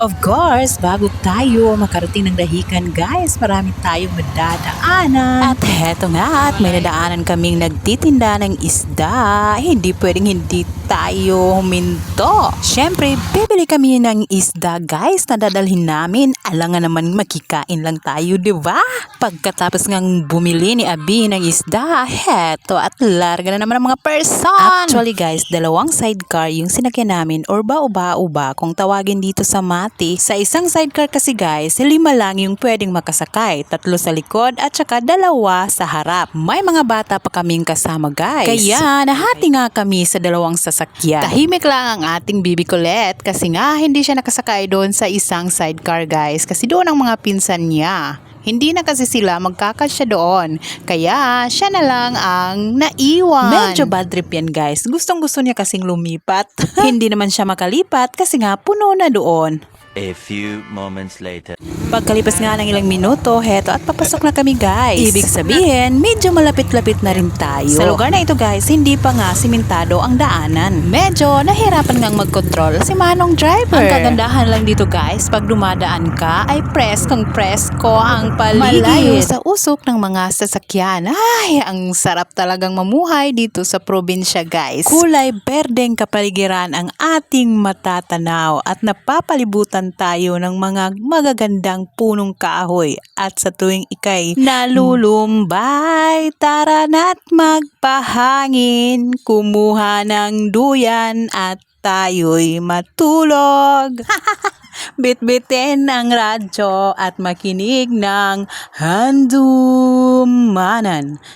Of course, bago tayo makarating ng dahikan guys, marami tayong madadaanan. At heto nga, at may nadaanan kaming nagtitinda ng isda. Hindi pwedeng hindi tayo huminto. Siyempre, bibili kami ng isda guys na dadalhin namin. Alangan naman makikain lang tayo, di ba? Pagkatapos ngang bumili ni Abi ng isda, heto at larga na naman ang mga person. Actually guys, dalawang sidecar yung sinakyan namin or ba-uba-uba kung tawagin dito sa Mati. Sa isang sidecar kasi guys, lima lang yung pwedeng makasakay. Tatlo sa likod at saka dalawa sa harap. May mga bata pa kaming kasama guys. Kaya nahati nga kami sa dalawang sasakyan. Tahimik lang ang ating bibi Colette kasi nga hindi siya nakasakay doon sa isang sidecar guys kasi doon ang mga pinsan niya. Hindi na kasi sila magkakasya doon. Kaya siya na lang ang naiwan. Medyo bad trip yan guys. Gustong gusto niya kasing lumipat. Hindi naman siya makalipat kasi nga puno na doon. A few moments later. Pagkalipas nga ng ilang minuto, heto at papasok na kami guys. Ibig sabihin, medyo malapit-lapit na rin tayo. Sa lugar na ito guys, hindi pa nga simentado ang daanan. Medyo nahirapan ngang mag-control si Manong driver. Ang kagandahan lang dito guys, pag dumadaan ka, ay press kung press ko ang paligid. Malayo sa usok ng mga sasakyan. Ay, ang sarap talagang mamuhay dito sa probinsya guys. Kulay berdeng kapaligiran ang ating matatanaw at napapalibutan tayo ng mga magagandang punong kahoy. At sa tuwing ikay nalulumbay tara na't magpahangin. Kumuha ng duyan at tayo'y matulog. Bitbitin ang radyo at makinig ng handumanan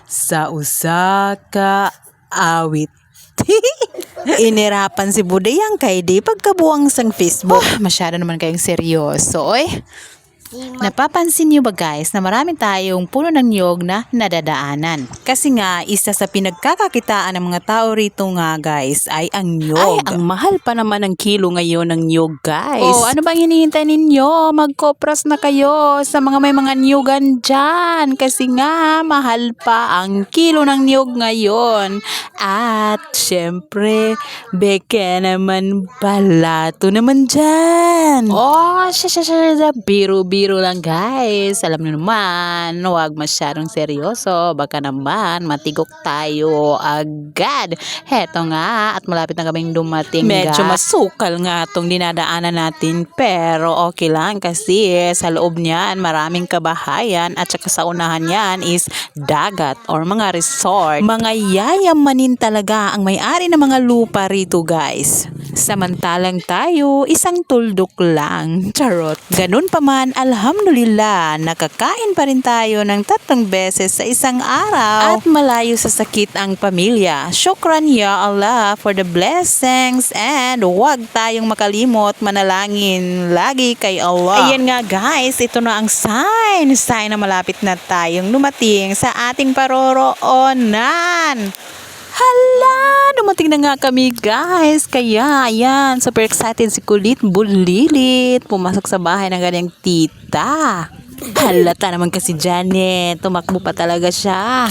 sa usaka awit. Inirapan si Budayang kay di pagkabuang sang Facebook. masyado naman kayong seryoso, oy. Napapansin niyo ba guys na marami tayong puno ng niyog na nadadaanan? Kasi nga, isa sa pinagkakakitaan ng mga tao rito nga guys ay ang niyog. Ay, ang mahal pa naman ng kilo ngayon ng niyog guys. Oh, ano bang hinihintay ninyo? Magkopras na kayo sa mga may mga niyogan dyan. Kasi nga, mahal pa ang kilo ng niyog ngayon. At syempre, beke naman balato naman dyan. Oh, siya siya siya biro-biro lang guys. Alam niyo naman, huwag masyadong seryoso. Baka naman matigok tayo agad. Heto nga, at malapit na kaming dumating Medyo masukal nga itong dinadaanan natin. Pero okay lang kasi sa loob niyan maraming kabahayan at saka sa unahan niyan is dagat or mga resort. Mga yayamanin talaga ang may-ari ng mga lupa rito guys. Samantalang tayo, isang tuldok lang. Charot. Ganun pa man, alhamdulillah, nakakain pa rin tayo ng tatlong beses sa isang araw. At malayo sa sakit ang pamilya. Shukran ya Allah for the blessings and huwag tayong makalimot manalangin lagi kay Allah. Ayan nga guys, ito na ang sign. Sign na malapit na tayong dumating sa ating paroroonan. Hala, dumating na nga kami guys. Kaya, ayan, super excited si Kulit Bulilit. Pumasok sa bahay ng ganyang tita. Halata naman kasi Janet. Tumakbo pa talaga siya.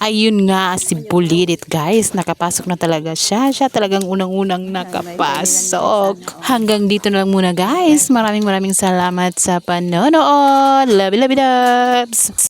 Ayun nga, si Bulilit guys. Nakapasok na talaga siya. Siya talagang unang-unang nakapasok. Hanggang dito na lang muna guys. Maraming maraming salamat sa panonood. Love, loves.